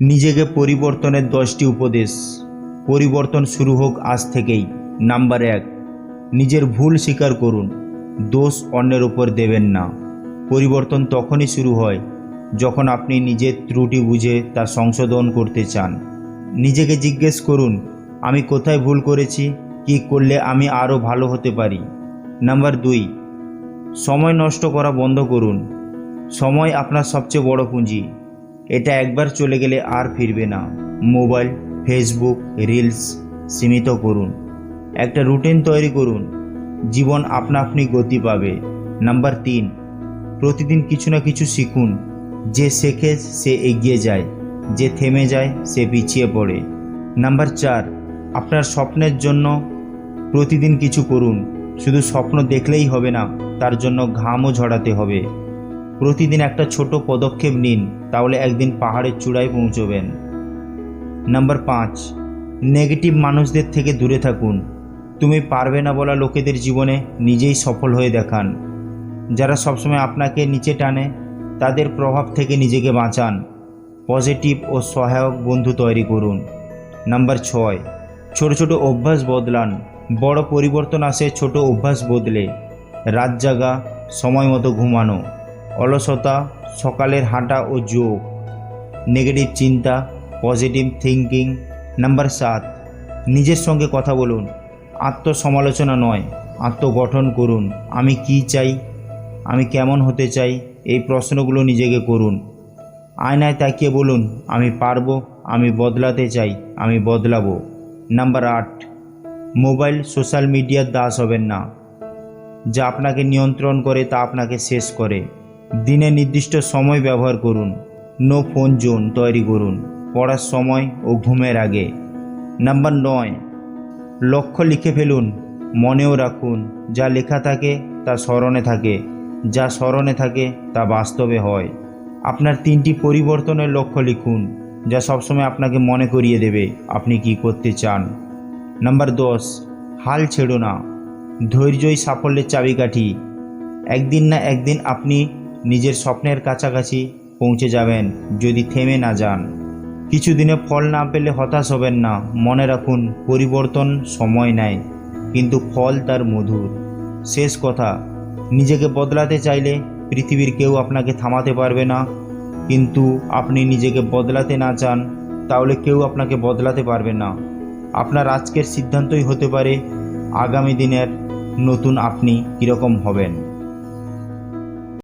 নিজেকে পরিবর্তনের দশটি উপদেশ। পরিবর্তন শুরু হোক আজ থেকেই। নাম্বার এক, নিজের ভুল স্বীকার করুন। দোষ অন্যের উপর দেবেন না। পরিবর্তন তখনই শুরু হয় যখন আপনি নিজের ত্রুটি বুঝে তা সংশোধন করতে চান। নিজেকে জিজ্ঞেস করুন, আমি কোথায় ভুল করেছি? কি করলে আমি আরও ভালো হতে পারি? নাম্বার দুই, সময় নষ্ট করা বন্ধ করুন। সময় আপনার সবচেয়ে বড় পুঁজি। এটা একবার চলে গেলে আর ফিরবে না। মোবাইল, ফেসবুক, রিলস সীমিত করুন। একটা রুটিন তৈরি করুন। জীবন আপনা আপনি গতি পাবে। নাম্বার তিন, প্রতিদিন কিছু না কিছু শিখুন। যে শেখে, সে এগিয়ে যায়। যে থেমে যায়, সে পিছিয়ে পড়ে। নাম্বার চার, আপনার স্বপ্নের জন্য প্রতিদিন কিছু করুন। শুধু স্বপ্ন দেখলেই হবে না, তার জন্য ঘামও ঝরাতে হবে। প্রতিদিন একটা ছোট পদক্ষেপ নিন, তাহলে একদিন পাহাড়ের চূড়ায় পৌঁছবেন। নাম্বার পাঁচ, নেগেটিভ মানুষদের থেকে দূরে থাকুন। তুমি পারবে না বলা লোকেদের জীবনে নিজেই সফল হয়ে দেখান। যারা সবসময় আপনাকে নিচে টানে, তাদের প্রভাব থেকে নিজেকে বাঁচান। পজিটিভ ও সহায়ক বন্ধু তৈরি করুন। নাম্বার ছয়, ছোট ছোট অভ্যাস বদলান। বড় পরিবর্তন আসে, ছোট অভ্যাস বদলে। রাত জাগা, সময় মতো ঘুমানো। অলসতা, সকালের হাঁটা ও যোগ। নেগেটিভ চিন্তা পজিটিভ থিঙ্কিং নাম্বার সাত, নিজের সঙ্গে কথা বলুন। আত্মসমালোচনা নয়, আত্মগঠন করুন। আমি কি চাই? আমি কেমন হতে চাই? এই প্রশ্নগুলো নিজেকে করুন। আয়নায় তাকিয়ে বলুন, আমি পারব, আমি বদলাতে চাই, আমি বদলাবো। নাম্বার আট, মোবাইল সোশ্যাল মিডিয়ার দাস হবেন না। যা আপনাকে নিয়ন্ত্রণ করে, তা আপনাকে শেষ করে। দিনে নির্দিষ্ট সময় ব্যবহার করুন। নো ফোন জোন তৈরি করুন। পড়ার সময় ও ঘুমের আগে। নাম্বার নয়, লক্ষ্য লিখে ফেলুন। মনেও রাখুন যা লেখা থাকে তা স্মরণে থাকে। যা স্মরণে থাকে তা বাস্তবে হয়। আপনার তিনটি পরিবর্তনের লক্ষ্য লিখুন, যা সবসময় আপনাকে মনে করিয়ে দেবে আপনি কি করতে চান। নাম্বার দশ, হাল ছেড়ো না। ধৈর্যই সাফল্যের চাবিকাঠি। একদিন না একদিন আপনি নিজের স্বপ্নের কাছাকাছি পৌঁছে যাবেন যদি থেমে না যান। কিছুদিনে ফল না পেলে হতাশ হবেন না। মনে রাখুন, পরিবর্তন সময় নেয়, কিন্তু ফল তার মধুর। শেষ কথা, নিজেকে বদলাতে চাইলে পৃথিবীর কেউ আপনাকে থামাতে পারবে না। কিন্তু আপনি নিজেকে বদলাতে না চান, তাহলে কেউ আপনাকে বদলাতে পারবে না। আপনার আজকের সিদ্ধান্তই হতে পারে, আগামী দিনের নতুন আপনি কীরকম হবেন।